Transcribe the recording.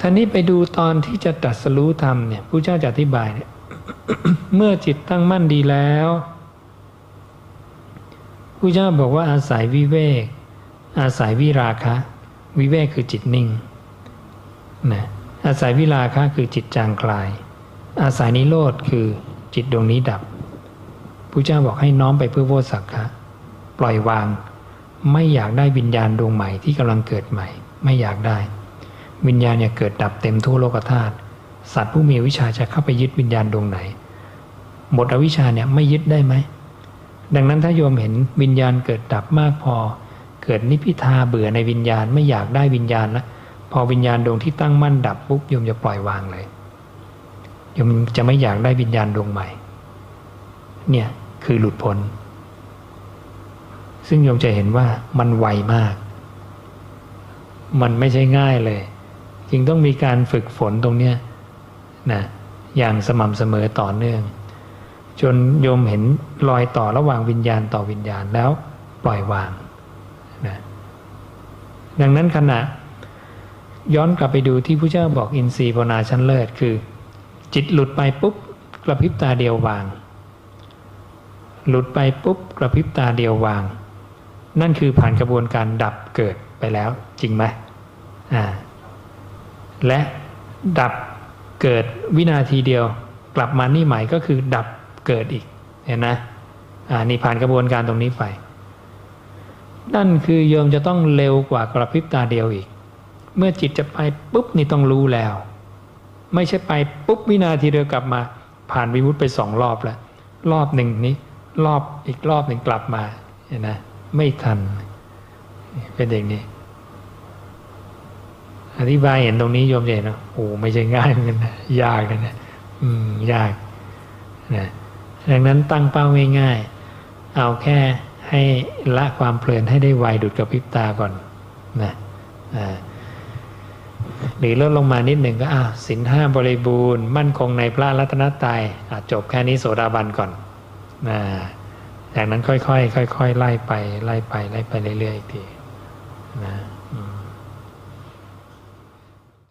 ท่านี้ไปดูตอนที่จะตรัสรู้ธรรมเนี่ยผู้เจ้าจะอธิบายเนี่ยเมื่อจิตตั้งมั่นดีแล้วผู้เจ้าบอกว่าอาศัยวิเวก อาศัยวิราคะ วิเวกคือจิตนิ่งนะอาศัยวิราคะคือจิตจางคลาย อาศัยนิโรธคือจิตดวงนี้ดับผู้เจ้าบอกให้น้อมไปเพื่อโวสักคะปล่อยวาง ไม่อยากได้วิญญาณดวงใหม่ที่กำลังเกิดใหม่ ไม่อยากได้ วิญญาณเนี่ยเกิดดับเต็มทั่วโลกธาตุสัตว์ผู้มีวิชาจะเข้าไปยึดวิญญาณดวงไหนหมดอวิชชาเนี่ยไม่ยึดได้ไหมดังนั้นถ้าโยมเห็นวิญญาณเกิดดับมากพอ เกิดนิพิทาเบื่อในวิญญาณไม่อยากได้วิญญาณแล้วพอวิญญาณดวงที่ตั้งมั่นดับปุ๊บโยมจะปล่อยวางเลยโยมจะไม่อยากได้วิญญาณดวงใหม่ เนี่ยคือหลุดพ้นซึ่งโยมจะเห็นว่ามันไวมาก มันไม่ใช่ง่ายเลย จึงต้องมีการฝึกฝนตรงเนี้ยนะอย่างสม่ำเสมอต่อเนื่อง จนโยมเห็นรอยต่อระหว่างวิญญาณต่อวิญญาณแล้วปล่อยวางนะดังนั้นขณะย้อนกลับไปดูที่พระเจ้าบอกอินทรีย์ภาวนาชั้นเลิศคือ จิตหลุดไปปุ๊บกระพริบตาเดียววาง หลุดไปปุ๊บกระพริบตาเดียววาง นั่นคือผ่านกระบวนการดับเกิดไปแล้วจริงไหมอ่า และดับเกิดวินาทีเดียว กลับมานี่ใหม่ก็คือดับเกิดอีกเห็นนะอ่านี่ผ่านกระบวนการตรงนี้ไป นั่นคือโยมจะต้องเร็วกว่ากระพริบตาเดียวอีก เมื่อจิตจะไปปุ๊บนี่ต้องรู้แล้ว ไม่ใช่ไปปุ๊บวินาทีเดียวกลับมา ผ่านวิมุตไปสองรอบแล้วรอบหนึ่งนี้รอบอีกรอบหนึ่งกลับมาเห็นนะไม่ทัน เป็นอย่างนี้ อธิบายเห็นตรงนี้โยมเห็นนะโอ้ไม่ใช่ง่ายเหมือนกันนะยากเลยนะอืมยากนะดังนั้นตั้งเป้าง่ายๆเอาแค่ให้ละความเพลินให้ได้ไวดุดกับพริบตาก่อนนะอ่าหรือลดลงมานิดหนึ่งก็อ่าวสินห้าบริบูรณ์ มั่นคงในพระรัตนตรัยจบแค่นี้โสดาบันก่อนนะจากนั้นค่อยๆค่อยๆไล่ไปไล่ไปไล่ไปเรื่อยๆอีกทีนะ